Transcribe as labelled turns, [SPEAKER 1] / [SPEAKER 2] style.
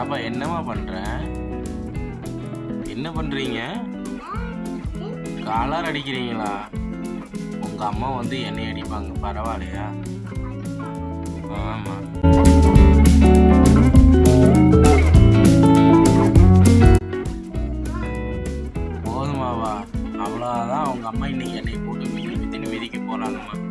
[SPEAKER 1] பாப்பா என்னம்மா பண்ற? என்ன பண்றீங்க? காலார் அடிக்கிறீங்களா? உங்க அம்மா வந்து என்னை அடிப்பாங்க பரவாயில்லையா? ஆமா. போதுமாவா? அவ்வளோதான் அவங்க அம்மா இன்னைக்கு என்னை போட்டு மிதி மிதிக்க போறாங்கம்மா.